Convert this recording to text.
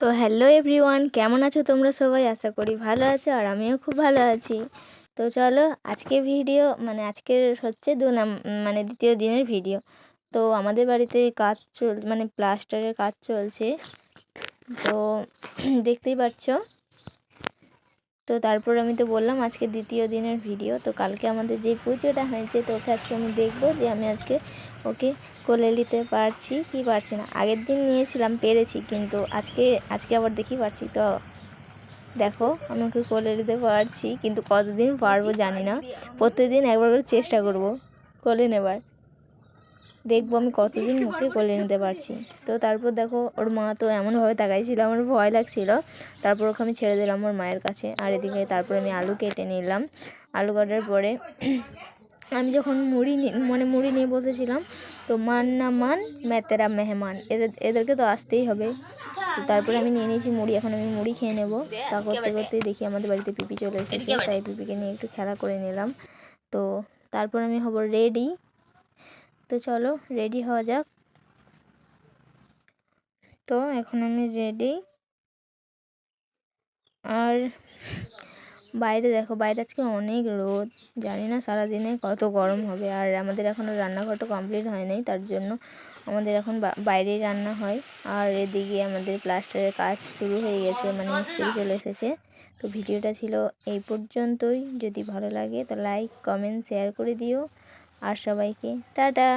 তো hello everyone কেমন আছো তোমরা সবাই? আশা করি ভালো আছো আর আমিও খুব ভালো আছি। তো চলো আজকে ভিডিও মানে আজকের হচ্ছে দু নাম মানে দ্বিতীয় দিনের ভিডিও তো আমাদের বাড়িতে কাজ চল মানে প্লাস্টারের কাজ চলছে। তো দেখতেই পাচ্ছ তো তারপর আমি তো বললাম আজকে দ্বিতীয় দিনের ভিডিও তো কালকে আমাদের যে পুজোটা হয়েছে, তো ওকে আজকে আমি দেখব যে আমি আজকে ওকে কোলে নিতে পারছি কি পারছি না। আগের দিন নিয়েছিলাম, পেরেছি, কিন্তু আজকে আজকে আবার দেখি পারছি। তো দেখো, আমি ওকে কোলে নিতে পারছি, কিন্তু কতদিন পারব জানি না। প্রত্যেকদিন একবার করে চেষ্টা করব কোলে নেবার। দেখব আমি কতদিন মুখে কোলে নিতে পারছি। তো তারপর দেখো ওর মা তো এমনভাবে তাকাইছিল আমার ভয় লাগছিল। তারপর ওকে আমি ছেড়ে দিলাম ওর মায়ের কাছে। আর এদিকে তারপর আমি আলু কেটে নিলাম। আলু কাটার পরে আমি যখন মুড়ি মানে মুড়ি নিয়ে বসেছিলাম তো মান না মান মেতেরা মেহমান। এদের এদেরকে তো আসতেই হবে। তো তারপরে আমি নিয়ে নিয়েছি মুড়ি এখন আমি মুড়ি খেয়ে নেব। তা করতে করতেই দেখি আমাদের বাড়িতে পিপি চলে এসেছে তাই পিপিকে নিয়ে একটু খেলা করে নিলাম। তো তারপর আমি হব রেডি তো চলো রেডি হওয়া যাক। তো এখন আমি রেডি আর বাইরে দেখো, বাইরে আজকে অনেক রোদ। জানি না সারাদিনে কত গরম হবে। আর আমাদের এখনও রান্নাঘরটা কমপ্লিট হয় নাই, তার জন্য আমাদের এখন বাইরেই রান্না হয়। আর এদিকে আমাদের প্লাস্টারের কাজ শুরু হয়ে গেছে মানে মিস্ত্রি চলে এসেছে। তো ভিডিওটা ছিল এই পর্যন্তই। যদি ভালো লাগে তো লাইক কমেন্ট শেয়ার করে দিও। আর সবাইকে টাটা।